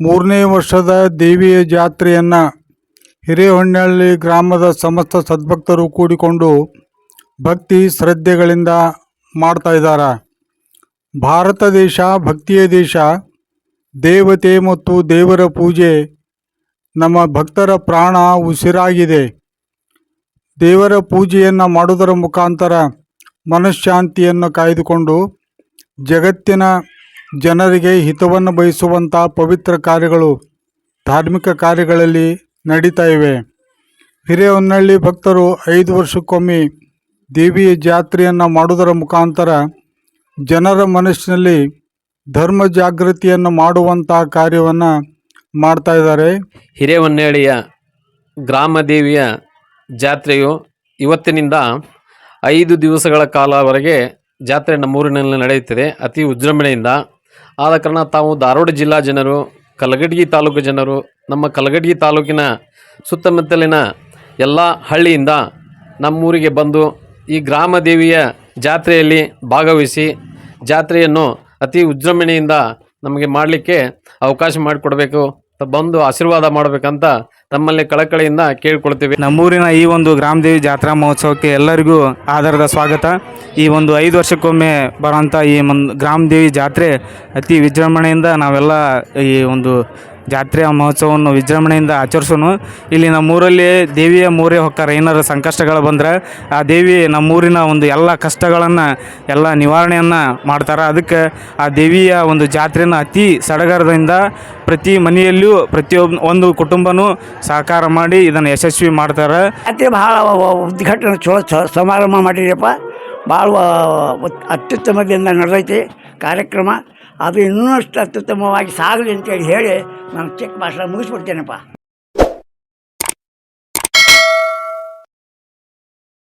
ಮೂರನೇ ವರ್ಷದ ದೇವಿಯ ಜಾತ್ರೆಯನ್ನು ಹಿರೇಹೊನ್ನಳ್ಳಿ ಗ್ರಾಮದ ಸಮಸ್ತ ಸದ್ಭಕ್ತರು ಕೂಡಿಕೊಂಡು ಭಕ್ತಿ ಶ್ರದ್ಧೆಗಳಿಂದ ಮಾಡ್ತಾ ಇದ್ದಾರೆ ಭಾರತ ದೇಶ, ಭಕ್ತಿಯ ದೇಶ, ದೇವತೆ ಮತ್ತು ದೇವರ ಪೂಜೆ ನಮ್ಮ ಭಕ್ತರ ಪ್ರಾಣ ಉಸಿರಾಗಿದೆ. ದೇವರ ಪೂಜೆಯನ್ನು ಮಾಡುವುದರ ಮುಖಾಂತರ ಮನಃಶಾಂತಿಯನ್ನು ಕಾಯ್ದುಕೊಂಡು ಜಗತ್ತಿನ ಜನರಿಗೆ ಹಿತವನ್ನು ಬಯಸುವಂಥ ಪವಿತ್ರ ಕಾರ್ಯಗಳು ಧಾರ್ಮಿಕ ಕಾರ್ಯಗಳಲ್ಲಿ ನಡೀತಾ ಇವೆ. ಹಿರೇಹೊನ್ನಳ್ಳಿ ಭಕ್ತರು ಐದು ವರ್ಷಕ್ಕೊಮ್ಮೆ ದೇವಿಯ ಜಾತ್ರೆಯನ್ನು ಮಾಡುವುದರ ಮುಖಾಂತರ ಜನರ ಮನಸ್ಸಿನಲ್ಲಿ ಧರ್ಮ ಜಾಗೃತಿಯನ್ನು ಮಾಡುವಂಥ ಕಾರ್ಯವನ್ನು ಮಾಡ್ತಾ ಇದ್ದಾರೆ. ಹಿರೇಹೊನ್ನಳ್ಳಿಯ ಗ್ರಾಮ ದೇವಿಯ ಜಾತ್ರೆಯು ಇವತ್ತಿನಿಂದ ಐದು ದಿವಸಗಳ ಕಾಲವರೆಗೆ ಜಾತ್ರೆ ನಮ್ಮೂರಿನಲ್ಲಿ ನಡೆಯುತ್ತದೆ. ಅತಿ ವಿಜೃಂಭಣೆಯಿಂದ ಆದ ಕಾರಣ ತಾವು ಧಾರವಾಡ ಜಿಲ್ಲಾ ಜನರು ಕಲಗಡ್ಗಿ ತಾಲೂಕು ಜನರು, ನಮ್ಮ ಕಲಗಡ್ಗಿ ತಾಲೂಕಿನ ಸುತ್ತಮುತ್ತಲಿನ ಎಲ್ಲ ಹಳ್ಳಿಯಿಂದ ನಮ್ಮೂರಿಗೆ ಬಂದು ಈ ಗ್ರಾಮ ದೇವಿಯ ಜಾತ್ರೆಯಲ್ಲಿ ಭಾಗವಹಿಸಿ ಜಾತ್ರೆಯನ್ನು ಅತಿ ವಿಜೃಂಭಣೆಯಿಂದ ನಮಗೆ ಮಾಡಲಿಕ್ಕೆ ಅವಕಾಶ ಮಾಡಿಕೊಡ್ಬೇಕು. ಬಂದು ಆಶೀರ್ವಾದ ಮಾಡಬೇಕಂತ ತಮ್ಮಲ್ಲಿ ಕಳಕಳಿಯಿಂದ ಕೇಳ್ಕೊಳ್ತೀವಿ. ನಮ್ಮೂರಿನ ಈ ಒಂದು ಗ್ರಾಮದೇವಿ ಜಾತ್ರಾ ಮಹೋತ್ಸವಕ್ಕೆ ಎಲ್ಲರಿಗೂ ಆಧಾರದ ಸ್ವಾಗತ. ಈ ಒಂದು ಐದು ವರ್ಷಕ್ಕೊಮ್ಮೆ ಬರುವಂಥ ಈ ಗ್ರಾಮ ಗ್ರಾಮದೇವಿ ಜಾತ್ರೆ ಅತಿ ವಿಜೃಂಭಣೆಯಿಂದ ನಾವೆಲ್ಲ ಈ ಒಂದು ಜಾತ್ರೆಯ ಮಹೋತ್ಸವವನ್ನು ವಿಜೃಂಭಣೆಯಿಂದ ಆಚರಿಸೋನು. ಇಲ್ಲಿ ನಮ್ಮೂರಲ್ಲಿ ದೇವಿಯ ಮೂರೇ ಹೊಕ್ಕಾರೆ ಏನಾರು ಸಂಕಷ್ಟಗಳು ಬಂದರೆ ಆ ದೇವಿ ನಮ್ಮೂರಿನ ಒಂದು ಎಲ್ಲ ಕಷ್ಟಗಳನ್ನು, ಎಲ್ಲ ನಿವಾರಣೆಯನ್ನು ಮಾಡ್ತಾರೆ. ಅದಕ್ಕೆ ಆ ದೇವಿಯ ಒಂದು ಜಾತ್ರೆಯನ್ನು ಅತಿ ಸಡಗರದಿಂದ ಪ್ರತಿ ಮನೆಯಲ್ಲಿಯೂ ಪ್ರತಿಯೊಬ್ಬ ಒಂದು ಕುಟುಂಬನೂ ಸಹಕಾರ ಮಾಡಿ ಇದನ್ನು ಯಶಸ್ವಿ ಮಾಡ್ತಾರೆ. ಅತಿ ಭಾಳ ಉದ್ಘಾಟನೆ ಚಲೋ ಸಮಾರಂಭ ಮಾಡಿದ್ರಪ್ಪ ಭಾಳ ಅತ್ಯುತ್ತಮದಿಂದ ನಡೆದೈತಿ ಕಾರ್ಯಕ್ರಮ. ಅದು ಇನ್ನಷ್ಟು ಅತ್ಯುತ್ತಮವಾಗಿ ಸಾಗಲಿ ಅಂತೇಳಿ ಹೇಳಿ ನಾನು ಚಿಕ್ಕ ಭಾಷಣ ಮುಗಿಸ್ಬಿಡ್ತೇನಪ್ಪ.